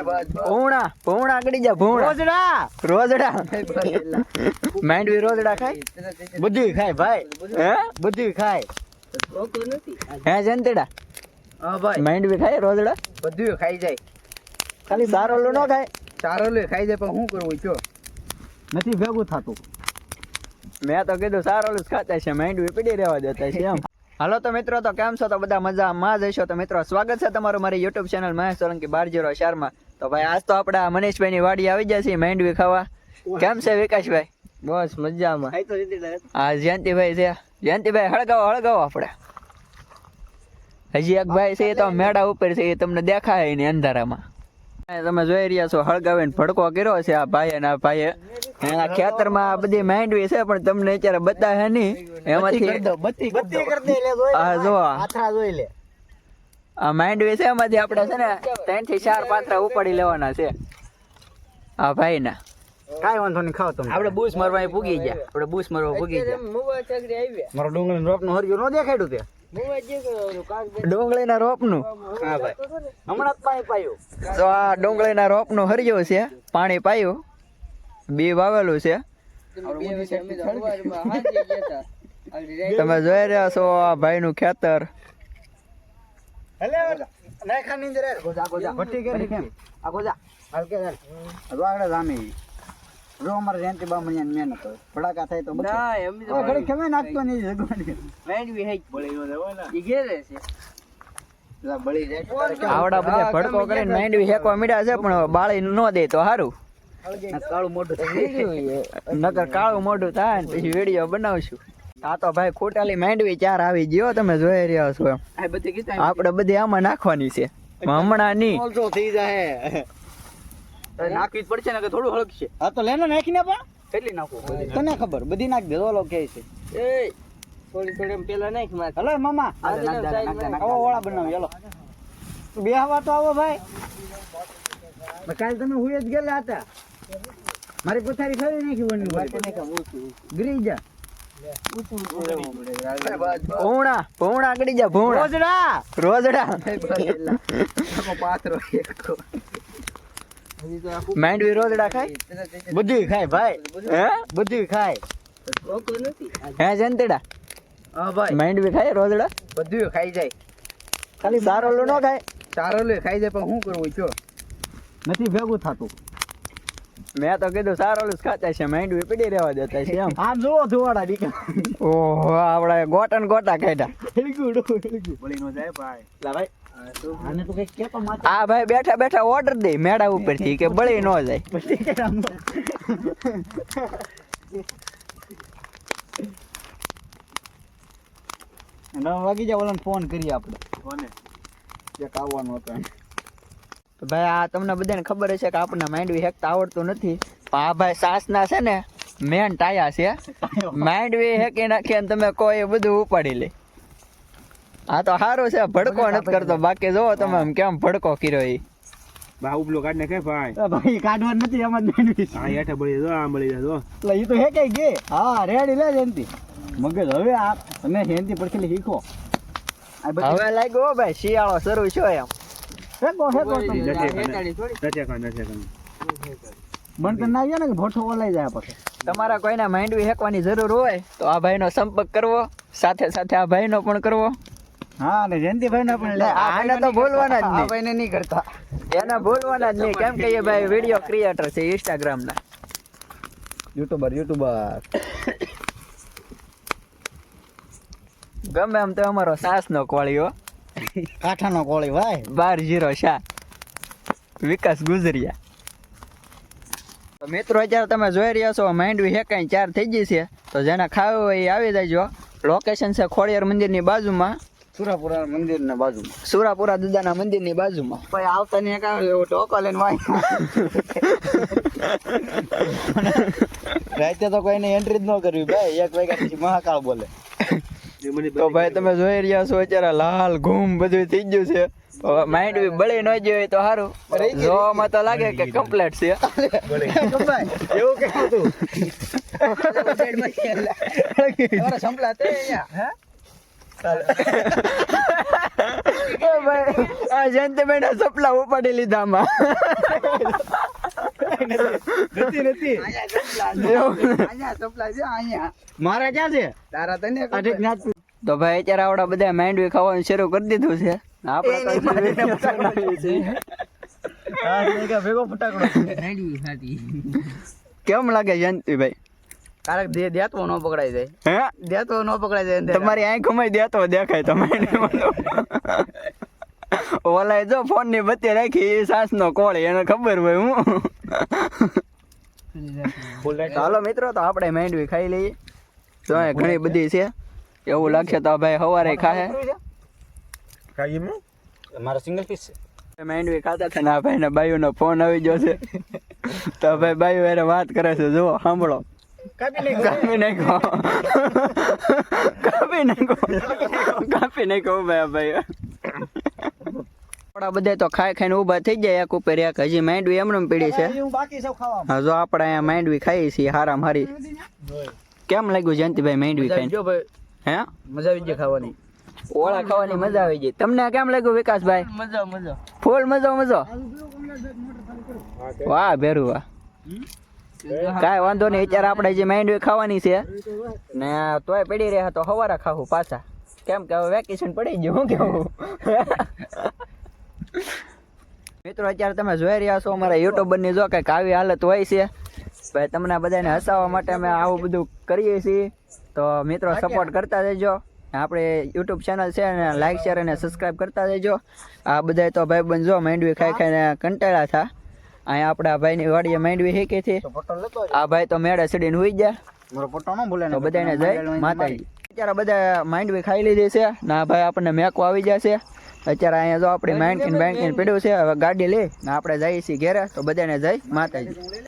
ભૂણા ભૂણા આગળ જા ભૂણા. રોજડા? રોજડા. માંડવી રોજડા ખાય? બધું ખાય ભાઈ. હે? બધું ખાય. હે જંતડા? હા ભાઈ. માંડવી ખાય રોજડા? બધું ખાઈ જાય. ખાલી સારો લો ન ખાય? સારો લે ખાઈ જાય પણ શું કરવું છો નથી ભેગું થતું. મેં તો કીધું સારો જ ખાતા છે માંડવી પડી રહેવા દેતા છે એમ. હાલો તો મિત્રો તો કેમ છો? તો બધા મજામાં જ હશો. તો મિત્રો સ્વાગત છે તમારું મારી યુટ્યુબ ચેનલ મહેશ સોલંકી બાર જીરો ચારમાં. તો ભાઈ આજ તો આપડા મનીષભાઈ ની વાડી આવી જશે છે માંડવી ખાવા. કેમ છે વિકાસભાઈ? બસ મજામાં. હા જયંતિભાઈ છે. જયંતિભાઈ હળગાવો હળગાવો આપણે હજી એક ભાઈ છે તો મેળા ઉપર છે એ તમને દેખાય ને અંધારામાં. તમે જોઈ રહ્યા છો હળગાવીને ભડકો કર્યો છે આ ભાઈ અને આ ભાઈએ. એના ખેતરમાં આ બધી માંડવી છે પણ તમને અત્યારે બતાવે નહીં. એમાંથી બત્તી બત્તી કરી દે લે જોઈ આ જો પાથરા જોઈ લે. આ માંડવી છે એમાંથી આપણે છે ને ત્રણથી ચાર પાત્ર ઉપાડી લેવાના છે. આ ભાઈના. કાઈ વાંધો નહીં ખાવ તમે. આપણે બૂસ મારવા પૂગી ગયા. આપણે બૂસ મારવા પૂગી ગયા. મારો ડુંગળી રોપનું હરિયું ન દેખાડ્યું તે? ડુંગળીના રોપનું? હા ભાઈ. હમણાં જ પાણી પાયું. તો આ ડુંગળીના રોપનું હરિયું છે પાણી પાયું. બી વાવેલું છે. તમે જોઈ રહ્યા છો આ ભાઈનું ખેતર. હેલે નાખા ની અંદર ગોજા ગોજા. ભટ્ટી કરી કેમ? આ ગોજા. હાલ. કે હાલ જામી જો અમારે જયંતિ બામણિયા મહેનત હોય. ભડાકા થાય તો બચે. હવે ઘડી કેમે નાખતો નહીં જગવાની. લા બળી જાય. આવડા બધા ભડકો કરીને માંડવી હેકવા મીડ્યા છે પણ બાળી ન દે તો સારું કાળું મોઢું થાય નકર કાળું મોઢું થાય ને પછી વીડિયો બનાવશું. આ તો ભાઈ ખોટાલી માંડવી ચાર આવી ગયો તમે જોઈ રહ્યા છો આપણે બધી આમાં નાખવાની છે. હમણાં નહીં ઓલસો થઈ જાય નાખવી જ પડશે ને કે થોડું હળકશે હા તો લેનો નાખીને પણ? કેટલી નાખો તને ખબર. બધી નાખ દે ઓલો કે છે. થોડી થોડી એમ પેલા નાખ માર. હલો મામા. આવો ઓળા બનાવ હલો. બે હવા તો આવો ભાઈ. કાલ તમે હુઈ જ ગયેલા હતા. મારી પથારી ખરી નાખી વનની વળી. ભૂણા ભૂણા આગળ જા ભૂણા. રોજડા? રોજડા. પાથરો માંડવી રોજડા ખાય? બધું ખાય ભાઈ. હે? બધું ખાય. હે જંતડા હા ભાઈ. માંડવી ખાય રોજડા? બધું ખાઈ જાય. ખાલી સારો લો ન ખાય? ચારો લે ખાઈ જાય પણ શું કરવું છો? નથી ભેગું થતું. મેં તો કીધું સારો જ ખાતા છે માંડવી પડી રહેવા દેતા છે એમ. આમ જોવો ધુવાડા દીકરા ઓહો આપડે ગોટા ને ગોટા ખાધા બળી નો જાય ભાઈ. લા ભાઈ. આને તો કઈ કેતો માથે. આ ભાઈ બેઠા બેઠા ઓર્ડર દે મેળા ઉપરથી કે બળી ન જાય. નવ વાગી જાય ઓલાને ફોન કરીએ આપણે. કોને? એક આવવાનો હતો. તો ભાઈ આ તમને બધાને ખબર હશે કે આપણને માંડવી હેકતા આવડતું નથી. પણ આ ભાઈ સાસના છે ને મેન ટાયા છે. માંડવી હેકી નાખી અને તમે કહો એ બધું ઉપાડી લે. આ તો સારું છે ભડકો નથી કરતો. બાકી જોવો તમે આમ કેમ ભડકો કર્યો એ ભાઈ ઉપલો કાઢ નાખે ભાઈ. ભાઈ કાઢવાનું નથી એમ જ બેનવી આ હેઠે બળી જો આ બળી જાય જો. એટલે એ તો હેકાઈ ગઈ. હા રેડી લે જયંતિ. મગજ હવે આ તમે હેન્દી પડખેલી શીખો. આ હવે લાગ્યો હો ભાઈ શિયાળો શરૂ છો એમ. ને કે ઓલાઈ જાય પછી. તમારા કોઈના માંડવી હેકવાની જરૂર હોય તો આ ભાઈનો સંપર્ક કરવો સાથે સાથે આ ભાઈનો પણ કરવો. હા ને જયંતિભાઈ ને પણ આને તો ભૂલવાના જ આ નહીં. ભાઈને નહીં કરતા. એને ભૂલવાના જ નહીં. કેમ કે એ ભાઈ વીડિયો ક્રિએટર છે ઇન્સ્ટાગ્રામ ના યુટ્યુબર યુટ્યુબર ગમે એમ તો અમારો સાસ નો કોળીઓ કાંઠાનો કોળી ભાઈ. બાર જીરો શા વિકાસ ગુજરિયા. તો મિત્રો અત્યારે તમે જોઈ રહ્યા છો માંડવી હેકાઈ ચાર થઈ ગઈ છે. તો જેને ખાવું હોય એ આવી જાય લોકેશન છે ખોડિયાર મંદિરની બાજુમાં. સુરાપુરા મંદિર ને બાજુમાં. સુરાપુરા દાદાના મંદિરની બાજુમાં. ભાઈ આવતા ને એક આવે એવો ટોકો લઈને વાય. રાતે તો કોઈને એન્ટ્રી જ ન કરવી ભાઈ. એક વાગ્યા પછી મહાકાળ બોલે. તો ભાઈ તમે જોઈ રહ્યા છો અત્યારે લાલ ઘૂમ બધું થઈ ગયું છે. માઇન્ડ બી બળી ન જોઈએ તો સારું જોવામાં તો લાગે કે કમ્પ્લેટ છે. એવું કેવું તું સંભળાતે અહીંયા આ જયંતિભાઈ ના સપલા ઉપાડી લીધા આમાં. નથી નથી. મારા ક્યાં છે? તારા તને તો ભાઈ અત્યારે આવડા બધા માંડવી ખાવાનું શરૂ કરી દીધું છે. આપણે ભેગો ફટાકડો કેમ લાગે જયંતિભાઈ કારણ કે દેતો ન પકડાઈ જાય. હે? દેતો ન પકડાઈ જાય તમારી તમારી આંખોમાં દેતો દેખાય તમારે ઓલાએ જો ફોનની બત્તી રાખી એ સાસ નો કોળ એને ખબર હોય હું. ચાલો મિત્રો તો આપણે માંડવી ખાઈ લઈએ. તો ઘણી બધી છે. એવું લાગશે તો આ ભાઈ સવારે ખાહે. કાઈ એમ સિંગલ પીસ છે માંડવી ખાતા હતા ને આ ભાઈ ને બાયુ નો ફોન આવી ગયો છે. તો ભાઈ બાયુ એને વાત કરે છે જુઓ સાંભળો. કાપી નહીં કાપી નાખો. કાપી નાખો. કાપી નાખો ભાઈ ભાઈ આપણા બધા તો ખાઈ ખાઈને ઊભા થઈ જાય એક ઉપર એક. હજી માંડવી એમનેમ પડી છે. હજુ બાકી હા જો આપણે અહીંયા માંડવી ખાઈએ છીએ હારામ હારી કેમ લાગ્યું જયંતિભાઈ માંડવી ખાઈ ખાઈને? હે? મજા આવી ગઈ ખાવાની. ઓળા ખાવાની મજા આવી ગઈ. તમને કેમ લાગ્યું વિકાસભાઈ? મજા મજા. ફૂલ મજો મજો. વાહ ભેરું વાહ. કાંઈ વાંધો નહીં અત્યારે આપણે જે માંડવી ખાવાની છે ને તોય પડી રહ્યા તો હવારે ખાવું પાછા. કેમ કે હવે વેકેશન પડી ગયું હું કેવું? મિત્રો અત્યારે તમે જોઈ રહ્યા છો અમારા યુટ્યુબરની જો કંઈક આવી હાલત હોય છે ભાઈ તમને બધાને હસાવવા માટે અમે આવું બધું કરીએ છીએ. તો મિત્રો સપોર્ટ કરતા જજો આપણે યુટ્યુબ ચેનલ છે અને લાઇક શેર અને સબસ્ક્રાઈબ કરતા જજો આ બધા તો ભાઈ બંધ જો માંડવી ખાઈ ખાઈને કંટાળા થા. અહીંયા આપણા ભાઈની વાડીએ માંડવી શીખી હતી આ ભાઈ તો મેળે ચડીને હોઈ ગયા. મારો ફોટો ન ભૂલે તો બધાને જય માતાજી. અત્યારે બધા માંડવી ખાઈ લીધી છે. ના ભાઈ આપણને મેકો આવી જશે અત્યારે અહીંયા જો આપણી માઇન્ડ બાઇન્ડ પીડ્યું છે હવે ગાડી લઈ ને આપણે જઈએ છીએ ઘેરે તો બધાને જય માતાજી.